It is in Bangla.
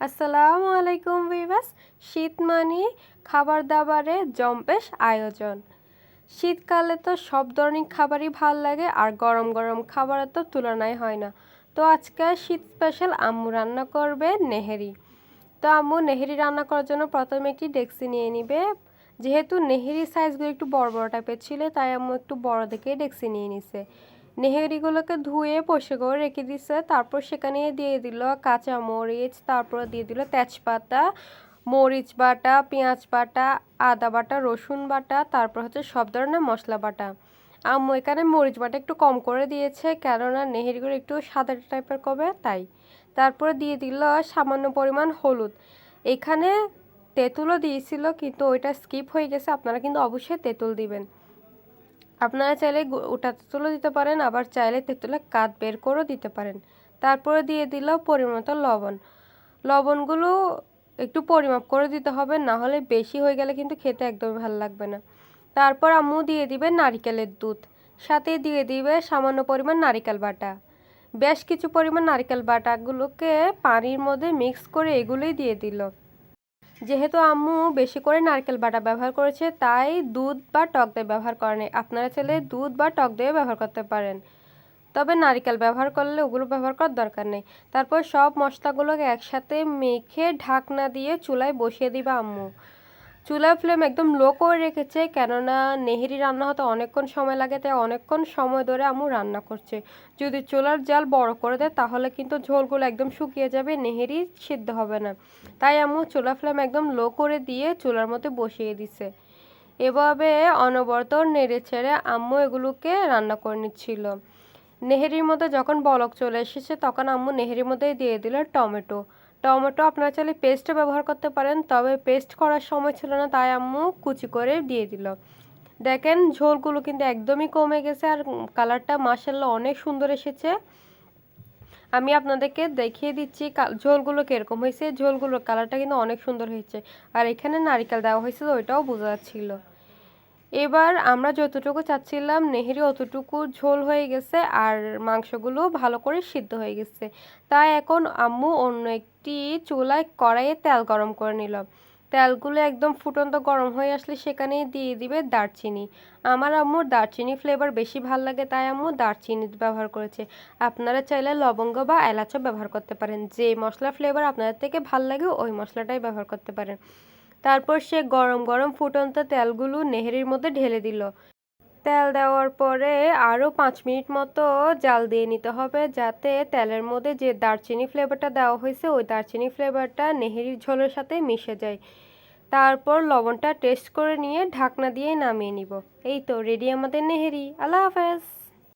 আসসালামু আলাইকুম ভিভাস শীত মানে খাবার দাবারে জম্পেশ আয়োজন। শীতকালে তো সব ধরনের খাবারই ভালো লাগে, আর গরম গরম খাবারের তো তুলনাই হয় না। তো আজকে শীত স্পেশাল আম্মু রান্না করবে নেহেরি। তো আম্মু, নেহেরি রান্না করার জন্য প্রথমে একটি ডেক্সি নিয়ে নিবে। যেহেতু নেহেরি সাইজগুলো একটু বড় বড় টাইপের ছিল, তাই আম্মু একটু বড় দেখে ডেক্সি নিয়ে নিছে। নেহেরিগুলোকে ধুয়ে পোষে করে রেখে দিছে, তারপর সেখানে দিয়ে দিল কাঁচা মরিচ, তারপর দিয়ে দিল তেজপাতা, মরিচ বাটা, পেঁয়াজ বাটা, আদা বাটা, রসুন বাটা, তারপর হচ্ছে সব ধরনের মশলা বাটা। আম্মু এখানে মরিচ বাটা একটু কম করে দিয়েছে, কেননা নেহেরিগুলো একটু সাদা টাইপের কবে তাই। তারপরে দিয়ে দিল সামান্য পরিমাণ হলুদ। এখানে তেঁতুলও দিয়েছিল, কিন্তু ওইটা স্কিপ হয়ে গেছে, আপনারা কিন্তু অবশ্যই তেঁতুল দিবেন। আপনারা চাইলে ওটা তেঁতুলও দিতে পারেন, আবার চাইলে তেঁতুলে কাত বের করেও দিতে পারেন। তারপরে দিয়ে দিল পরিমাণ লবণ। লবণগুলো একটু পরিমাপ করে দিতে হবে, না হলে বেশি হয়ে গেলে কিন্তু খেতে একদমই ভালো লাগবে না। তারপর আম্মু দিয়ে দিবে নারিকেলের দুধ। সাথে দিয়ে দিবে সামান্য পরিমাণ নারিকেল বাটা। বেশ কিছু পরিমাণ নারিকেল বাটাগুলোকে পানির মধ্যে মিক্স করে এগুলোই দিয়ে দিল। যেহেতু আম্মু বেশি করে নারকেল বাটা ব্যবহার করেছে, তাই দুধ বা টক দই ব্যবহার করেন। আপনারা চাইলে দুধ বা টক দইও ব্যবহার করতে পারেন। তবে নারকেল ব্যবহার করলে ওগুলো ব্যবহার করার দরকার নেই। তারপর সব মশলাগুলোকে একসাথে মেখে ঢাকনা দিয়ে চুলায় বসিয়ে দিবা আম্মু। চুলার ফ্লেম একদম লো করে রেখেছে, কেননা নেহেরি রান্না হতে অনেকক্ষণ সময় লাগে, তাই অনেকক্ষণ সময় ধরে আম্মু রান্না করছে। যদি চুলার জাল বড় করে দেয়, তাহলে কিন্তু ঝোলগুলো একদম শুকিয়ে যাবে, নেহেরি সিদ্ধ হবে না। তাই আম্মু চুলা ফ্লেম একদম লো করে দিয়ে চুলার মধ্যে বসিয়ে দিছে। এভাবে অনবরত নেড়ে ছেড়ে আম্মু এগুলোকে রান্না করে নিচ্ছিল। নেহেরির মধ্যে যখন বলক চলে এসেছে, তখন আম্মু নেহেরির মধ্যেই দিয়ে দিল টমেটো। টমেটো আপনারা চাইলে পেস্টও ব্যবহার করতে পারেন, তবে পেস্ট করার সময় ছিল না, তাই আম্মু কুচি করে দিয়ে দিল। দেখেন, ঝোলগুলো কিন্তু একদমই কমে গেছে আর কালারটা মাসাল্লাহ অনেক সুন্দর এসেছে। আমি আপনাদেরকে দেখিয়ে দিচ্ছি ঝোলগুলো কীরকম হয়েছে। ঝোলগুলোর কালারটা কিন্তু অনেক সুন্দর হয়েছে। আর এখানে নারিকেল দেওয়া হয়েছে ওইটাও বোঝা যাচ্ছিল। এবার আমরা যতটুকু চাচ্ছিলাম, নেহেরি অতটুকু ঝোল হয়ে গেছে আর মাংসগুলো ভালো করে সিদ্ধ হয়ে গেছে। তাই এখন আম্মু অন্য একটি চুলায় কড়াইয়ে তেল গরম করে নিল। তেলগুলো একদম ফুটন্ত গরম হয়ে আসলে সেখানেই দিয়ে দিবে দারচিনি। আমার আম্মুর দারচিনি ফ্লেভার বেশি ভালো লাগে, তাই আম্মু দারচিনি ব্যবহার করেছে। আপনারা চাইলে লবঙ্গ বা এলাচও ব্যবহার করতে পারেন। যে মশলা ফ্লেভার আপনাদের থেকে ভালো লাগে, ওই মশলাটাই ব্যবহার করতে পারেন। তারপর সে গরম গরম ফুটন্ত তেলগুলো নেহেরির মধ্যে ঢেলে দিল। তেল দেওয়ার পরে আরও পাঁচ মিনিট মতো জাল দিয়ে নিতে হবে যাতে তেলের মধ্যে যে দারচিনি ফ্লেভারটা দেওয়া হয়েছে, ওই দারচিনি ফ্লেভারটা নেহেরির ঝোলের সাথে মিশে যায়। তারপর লবণটা টেস্ট করে নিয়ে ঢাকনা দিয়ে নামিয়ে নিব। এই তো রেডি আমাদের নেহেরি। আল্লাহ হাফেজ।